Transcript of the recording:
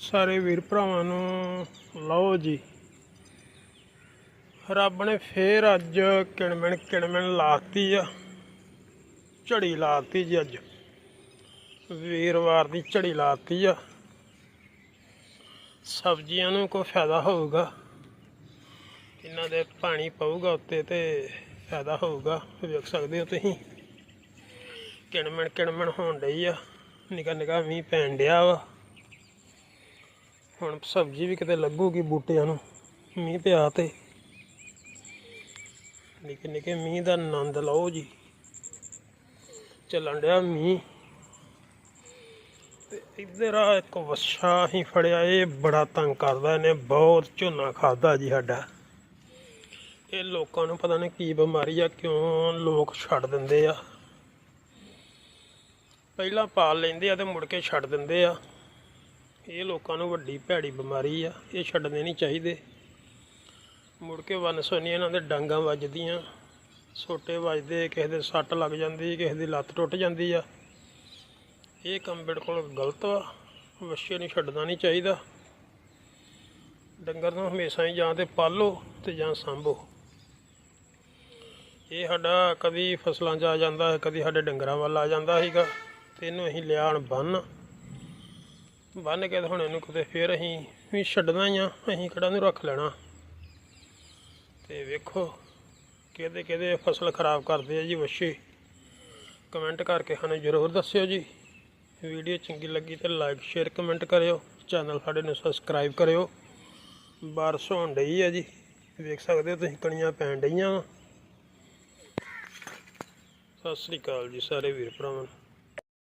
ਸਾਰੇ ਵੀਰ ਭਰਾਵਾਂ ਨੂੰ, ਲਓ ਜੀ। ਰੱਬ ਨੇ ਫੇਰ ਅੱਜ ਕਿਣਮਣ ਕਿਣਮਣ ਲਾਤੀ ਆ। ਝੜੀ ਲਾਤੀ ਜੀ ਅੱਜ। ਵੀਰਵਾਰ ਦੀ ਝੜੀ ਲਾਤੀ ਆ। ਸਬਜ਼ੀਆਂ ਨੂੰ ਕੋਈ ਫਾਇਦਾ ਹੋਊਗਾ। ਇਹਨਾਂ ਦੇ ਪਾਣੀ ਪਊਗਾ ਉੱਤੇ ਤੇ ਫਾਇਦਾ ਹੋਊਗਾ। ਵੇਖ ਸਕਦੇ ਹੋ ਤੁਸੀਂ। ਕਿਣਮਣ ਕਿਣਮਣ ਹੋਣ ਡਈ ਆ। ਨਿਕਾ ਨਿਕਾ ਮੀਂਹ ਪੈਣ ਡਿਆ ਵਾ। ਹੁਣ ਸਬਜ਼ੀ ਵੀ ਕਿਤੇ ਲੱਗੂਗੀ ਬੂਟਿਆਂ ਨੂੰ, ਮੀਂਹ ਪਿਆ ਤੇ। ਨਿੱਕੇ ਨਿੱਕੇ ਮੀਂਹ ਦਾ ਆਨੰਦ ਲਓ ਜੀ। ਚੱਲਣ ਡਿਆ ਮੀਂਹ। ਤੇ ਇੱਧਰ ਆ ਇੱਕ ਵੱਛਾ ਹੀ ਫੜਿਆ, ਇਹ ਬੜਾ ਤੰਗ ਕਰਦਾ, ਇਹਨੇ ਬਹੁਤ ਝੋਨਾ ਖਾਦਾ ਜੀ ਸਾਡਾ। ਇਹ ਲੋਕਾਂ ਨੂੰ ਪਤਾ ਨਹੀਂ ਕੀ ਬਿਮਾਰੀ ਆ, ਕਿਉਂ ਲੋਕ ਛੱਡ ਦਿੰਦੇ ਆ। ਪਹਿਲਾਂ ਪਾਲ ਲੈਂਦੇ ਆ ਤੇ ਮੁੜ ਕੇ ਛੱਡ ਦਿੰਦੇ ਆ। ਇਹ ਲੋਕਾਂ ਨੂੰ ਵੱਡੀ ਭੈੜੀ ਬਿਮਾਰੀ ਆ, ਇਹ ਛੱਡਣੇ ਨਹੀਂ ਚਾਹੀਦੇ। ਮੁੜ ਕੇ ਵਨ ਸੁਣੀ ਇਹਨਾਂ ਦੇ ਡਾਂਗਾਂ ਵੱਜਦੀਆਂ, ਸੋਟੇ ਵੱਜਦੇ, ਕਿਸੇ ਦੇ ਸੱਟ ਲੱਗ ਜਾਂਦੀ, ਕਿਸੇ ਦੀ ਲੱਤ ਟੁੱਟ ਜਾਂਦੀ ਆ। ਇਹ ਕੰਮ ਬਿਲਕੁਲ ਗਲਤ ਵਾ ਵੱਛੇ ਨੂੰ ਛੱਡਣਾ ਨਹੀਂ ਚਾਹੀਦਾ। ਡੰਗਰ ਨੂੰ ਹਮੇਸ਼ਾ ਹੀ ਜਾਂ ਤੇ ਪਾਲੋ ਤੇ ਜਾਂ ਸਾਂਭੋ। ਇਹ ਸਾਡਾ ਕਦੀ ਫਸਲਾਂ 'ਚ ਆ ਜਾਂਦਾ ਹੈ ਕਦੀ ਸਾਡੇ ਡੰਗਰਾਂ ਵੱਲ ਆ ਜਾਂਦਾ ਸੀਗਾ, ਤੇ ਇਹਨੂੰ ਅਸੀਂ ਲਿਆਣ ਬੰਨ ਬੰਨ ਕੇ ਤੇ ਹੁਣ ਇਹਨੂੰ ਕਿਤੇ ਫੇਰ ਅਸੀਂ ਵੀ ਛੱਡਣਾ ਹੀ ਆ, ਅਸੀਂ ਕਿਹੜਾ ਨੂੰ ਰੱਖ ਲੈਣਾ। ਤੇ ਵੇਖੋ ਕਿਹਦੇ ਕਿਹਦੇ ਫਸਲ ਖਰਾਬ ਕਰਦੇ ਆ ਜੀ ਵੱਛੇ। ਕਮੈਂਟ ਕਰਕੇ ਸਾਨੂੰ ਜ਼ਰੂਰ ਦੱਸਿਓ ਜੀ। ਵੀਡੀਓ ਚੰਗੀ ਲੱਗੀ ਤੇ ਲਾਈਕ, ਸ਼ੇਅਰ, ਕਮੈਂਟ ਕਰਿਓ। ਚੈਨਲ ਸਾਡੇ ਨੂੰ ਸਬਸਕ੍ਰਾਈਬ ਕਰਿਓ। ਬਾਰਿਸ਼ ਹੋਣ ਡਈ ਆ ਜੀ। ਵੇਖ ਸਕਦੇ ਹੋ ਤੁਸੀਂ ਕਣੀਆਂ ਪੈਣ ਡਈਆਂ ਵਾ। ਸਤਿ ਸ੍ਰੀ ਅਕਾਲ ਜੀ ਸਾਰੇ ਵੀਰ ਭਰਾਵਾਂ ਨੂੰ।